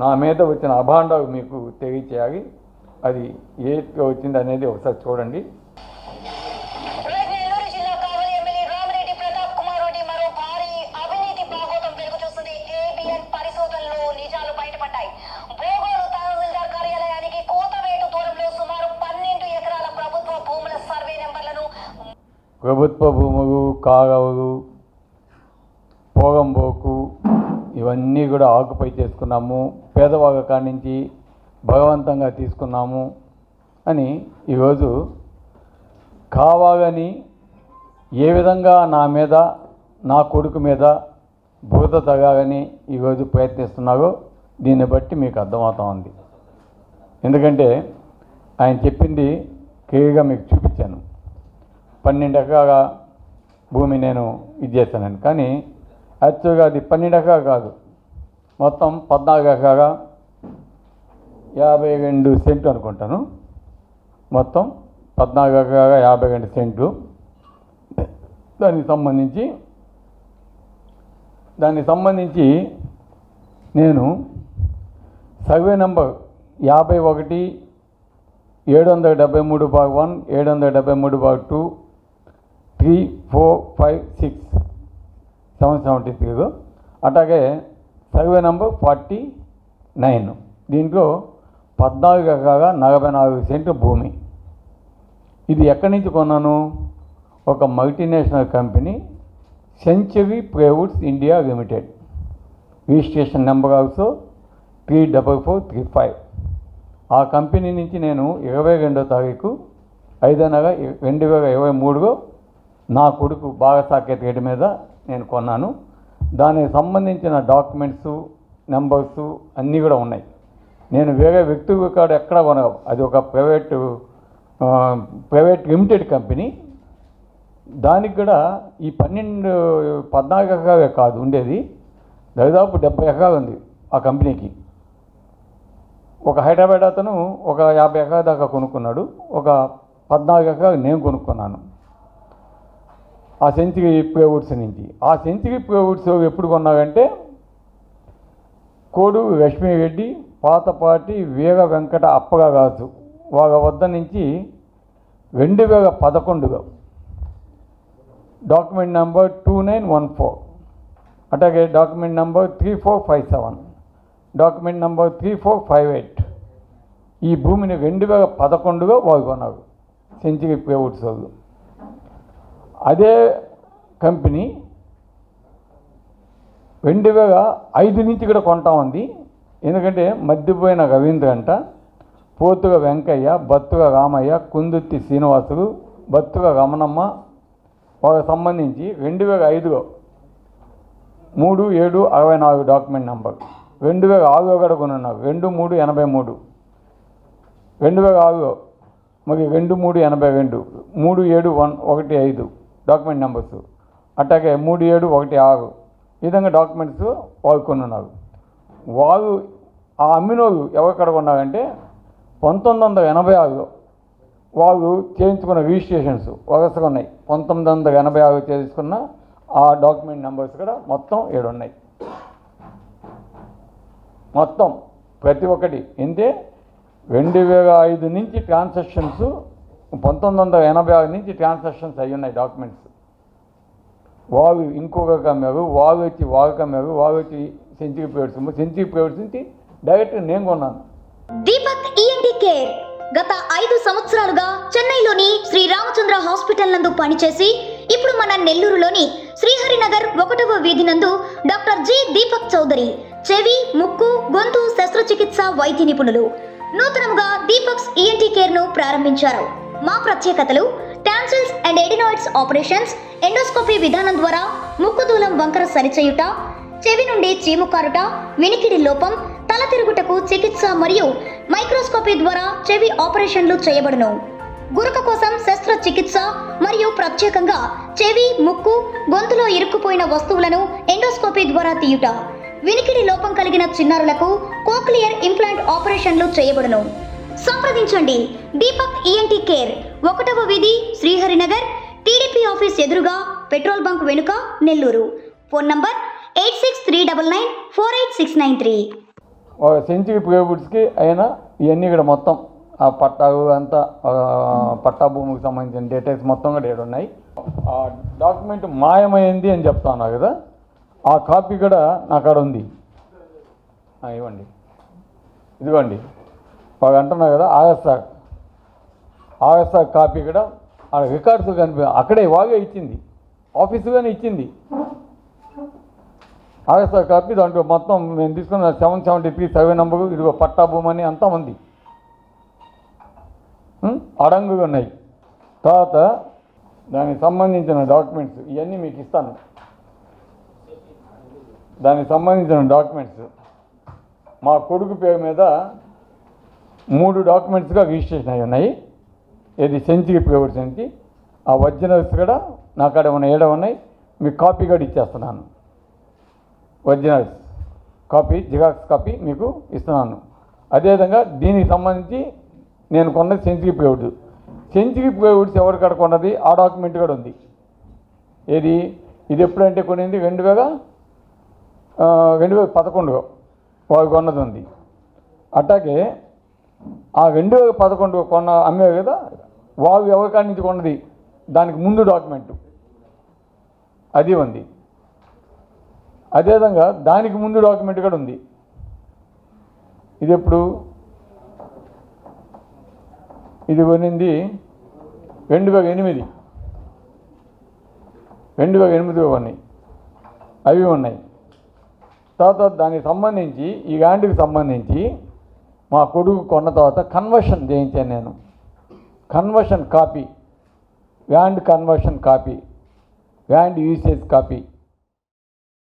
నా మీద వచ్చిన అభాండాలు మీకు తెలియచేయాలి. అది ఏ వచ్చింది అనేది ఒకసారి చూడండి. నెల్లూరు జిల్లా కావలి ఎమ్మెల్యే రామిరెడ్డి ప్రతాప్ కుమార్ రెడ్డి మరో భారీ అవినీతి భాగోతం వెలుగు చూస్తుంది. ఏబిఎన్ పరిశోధనలో నిజాలు బయటపడ్డాయి. బోగోలు తహసీల్దార్ కార్యాలయానికి కోతవేటు దూరంలో సుమారు పన్నెండు ఎకరాల ప్రభుత్వ భూముల సర్వే నెంబర్లను ప్రభుత్వ భూములు కాగవలు పోగంబోకు ఇవన్నీ కూడా ఆకుపై చేసుకున్నాము పేదవాళ్ళ కానించి నుంచి తీసుకున్నాము అని ఈరోజు కావాలని ఏ విధంగా నా మీద నా కొడుకు మీద భూత తగాలని ఈరోజు ప్రయత్నిస్తున్నారో దీన్ని బట్టి మీకు అర్థమవుతా ఉంది. ఎందుకంటే ఆయన చెప్పింది క్లియర్గా మీకు చూపించాను. పన్నెండు ఎకరాల భూమి నేను ఇది చేశానని. కానీ యాక్చువల్గా అది పన్నెండు ఎకరాలు కాదు. మొత్తం పద్నాలుగు ఎకరాల యాభై రెండు సెంటు అనుకుంటాను. మొత్తం పద్నాలుగు ఎకరాల యాభై రెండు సెంటు. దానికి సంబంధించి దానికి సంబంధించి నేను సర్వే నెంబర్ యాభై ఒకటి ఏడు వందల డెబ్బై మూడు బాగ్ వన్ ఏడు వందల డెబ్బై మూడు బాగ్ two three four five six seven seventy త్రీలో అట్లాగే సర్వే నంబర్ ఫార్టీ నైన్. దీంట్లో పద్నాలుగు ఎకరాల నలభై నాలుగు సెంట్ భూమి. ఇది ఎక్కడి నుంచి కొన్నాను? ఒక multinational company century plywoods India limited. Registration number also three double four three five. ఆ కంపెనీ నుంచి నేను ఇరవై రెండో తారీఖు ఐదో నెల రెండు వేల ఇరవై మూడులో నా కొడుకు బాగా సాకేత్ రెడ్డి మీద నేను కొన్నాను. దానికి సంబంధించిన డాక్యుమెంట్స్ నెంబర్స్ అన్నీ కూడా ఉన్నాయి. నేను వేరే వ్యక్తి కాడ ఎక్కడ కొనవు అది ఒక ప్రైవేటు ప్రైవేట్ లిమిటెడ్ కంపెనీ. దానికి కూడా ఈ పన్నెండు పద్నాలుగు ఎకరాలే కాదు ఉండేది. దాదాపు డెబ్బై ఎకరాలు ఉంది ఆ కంపెనీకి. ఒక హైదరాబాద్ అతను ఒక యాభై ఎకరాల దాకా కొనుక్కున్నాడు. ఒక పద్నాలుగు ఎకరాలు నేను కొనుక్కున్నాను. ఆ సెంచరీ ప్లేవుడ్స్ నుంచి ఆ సెంచరీ ప్లేవుడ్స్ ఎప్పుడు కొన్నావంటే కోడు లక్ష్మీరెడ్డి పాతపాటి వీర వెంకట అప్పగరాజు వాళ్ళ వద్ద నుంచి రెండు వేల పదకొండులో document number two nine one four అట్లాగే document number three four five seven document number three four five eight ఈ భూమిని రెండు వేల పదకొండులో వాళ్ళు కొన్నారు సెంచరీ ప్లేవుడ్స్ వాళ్ళు. అదే కంపెనీ రెండు వేల ఐదు నుంచి కూడా కొంటా ఉంది. ఎందుకంటే మధ్యపోయిన రవీంద్ర అంట పోతుగా వెంకయ్య బత్తుగా రామయ్య కుందుర్తి శ్రీనివాసులు బత్తుగా రమణమ్మ వాళ్ళకి సంబంధించి రెండు వేల ఐదులో మూడు ఏడు అరవై నాలుగు డాక్యుమెంట్ నెంబర్. రెండు వేల ఆరులో కూడా కొనున్నారు రెండు మూడు ఎనభై మూడు. రెండు వేల ఆరులో మరి రెండు మూడు ఎనభై రెండు. మూడు ఏడు వన్ ఒకటి ఐదు. Document numbers. అట్లాగే మూడు ఏడు ఒకటి ఆరు. ఈ విధంగా డాక్యుమెంట్స్ వాళ్ళు కొనున్నారు వాళ్ళు ఆ అమ్మినోళ్ళు ఎవరికడ కొన్నారంటే పంతొమ్మిది వందల ఎనభై ఆరులో వాళ్ళు చేయించుకున్న రిజిస్ట్రేషన్స్ వరుసగా ఉన్నాయి. పంతొమ్మిది వందల ఎనభై ఆరు చేసుకున్న ఆ డాక్యుమెంట్ నెంబర్స్ కూడా మొత్తం ఏడు ఉన్నాయి మొత్తం ప్రతి ఒక్కటి. అంటే రెండు వేల ఐదు నుంచి ట్రాన్సాక్షన్స్ పంతొమ్మిది వందల ఎనభై ఆరు నుంచి ట్రాన్సాక్షన్స్ అయి ఉన్నాయి డాక్యుమెంట్స్. వావి ఇంకొక కమ్మారు వావి వచ్చి వాళ్ళు కమ్మారు వావి వచ్చి సెంచరీ ప్లేయర్స్ సెంచరీ ప్లేయర్స్ నుంచి డైరెక్ట్ నేను కొన్నాను. దీపక్ ఈఎన్టీ కేర్ గత ఐదు సంవత్సరాలుగా చెన్నైలోని శ్రీ రామచంద్ర హాస్పిటల్ నందు పనిచేసి ఇప్పుడు మన నెల్లూరులోని శ్రీహరినగర్ ఒకటవ వీధి నందు డాక్టర్ జి దీపక్ చౌదరి చెవి ముక్కు గొంతు శస్త్రచికిత్స వైద్య నిపుణులు. నూతనంగా దీపక్స్ ఈఎన్టీ కేర్ను ప్రారంభించారు. మా ప్రత్యేకతలు tonsils and adenoids operations endoscopy విధానం ద్వారా ముక్కు దూలం వంకర సరిచేయుట చెవి నుండి చీము కారుట వినికిడి లోపం తల తిరుగుటకు చికిత్స మరియు మైక్రోస్కోపీ ద్వారా చెవి ఆపరేషన్లు చేయబడును. గురక కోసం శస్త్రచికిత్స మరియు ప్రత్యేకంగా చెవి ముక్కు గొంతులో ఇరుక్కుపోయిన వస్తువులను ఎండోస్కోపీ ద్వారా తీయుట వినికిడి లోపం కలిగిన చిన్నారులకు కోక్లియర్ ఇంప్లాంట్ ఆపరేషన్లు చేయబడును. సంప్రదించండి. దీపక్ ఈఎన్టీ కేర్ ఒకటవ వీధి శ్రీహరినగర్. టీడీపీ ఆఫీస్ ఎదురుగా పెట్రోల్ బంక్ వెనుక Nellore. Phone number eight six three double nine four eight six nine three. Century ప్రైవేట్స్కి అయినా ఇవన్నీ ఇక్కడ మొత్తం ఆ పట్టాలు అంతా పట్టా భూమికి సంబంధించిన డీటెయిల్స్ మొత్తం కూడా ఏడు ఉన్నాయి. ఆ డాక్యుమెంట్ మాయమైంది అని చెప్తా ఉన్నా కదా ఆ కాపీ కూడా నా కాడ ఉంది. ఇవ్వండి. ఇదిగోండి. బాగా అంటున్నా కదా ఆర్ఎస్ఆర్ కాపీ కూడా ఆ రికార్డ్స్ కనిపి అక్కడే వాగే ఇచ్చింది. ఆఫీసుగానే ఇచ్చింది. ఆర్ఎస్ఆర్ కాపీ దాంట్లో మొత్తం మేము తీసుకున్న seven seventy three survey number ఇదిగో పట్టా భూమి అని అంతా ఉంది. ఉం? అడంగుగా ఉన్నాయి. తర్వాత దానికి సంబంధించిన డాక్యుమెంట్స్ ఇవన్నీ మీకు ఇస్తాను. దానికి సంబంధించిన డాక్యుమెంట్స్. మా కొడుకు పేరు మీద మూడు డాక్యుమెంట్స్గా రిజిస్ట్రేషన్ అయి ఉన్నాయి. ఇది సెంచికి ప్రైవేట్ సెంచి ఆ ఒరిజినల్స్ కూడా నా కాడ ఉన్న ఏడ ఉన్నాయి మీకు కాపీ కూడా ఇచ్చేస్తున్నాను. ఒరిజినల్స్ కాపీ జిగాక్స్ కాపీ మీకు ఇస్తున్నాను. అదేవిధంగా దీనికి సంబంధించి నేను కొన్నది సెంచికి ప్లేవుడ్. సెంచికి ప్లేవుడ్స్ ఎవరి కాడ కొన్నది? ఆ డాక్యుమెంట్ కూడా ఉంది. ఏది? ఇది ఎప్పుడంటే కొనింది? రెండు వేల రెండు వేల పదకొండులో వాళ్ళు కొన్నది ఉంది. అట్లాగే ఆ రెండు వేల పదకొండు కొన్న అమ్మే కదా వాళ్ళు ఎవరి నుంచి కొన్నది? దానికి ముందు డాక్యుమెంట్. అది ఉంది. అదేవిధంగా దానికి ముందు డాక్యుమెంట్ కూడా ఉంది. ఇది ఎప్పుడు ఇది కొనింది రెండు వేల ఎనిమిది. రెండు వేల ఎనిమిది ఉన్నాయి అవి ఉన్నాయి. తర్వాత దానికి సంబంధించి ఈ ల్యాండ్కి సంబంధించి మా కొడుకు కొన్న తర్వాత కన్వర్షన్ చేయించాను నేను. Conversion copy and conversion copy and usage copy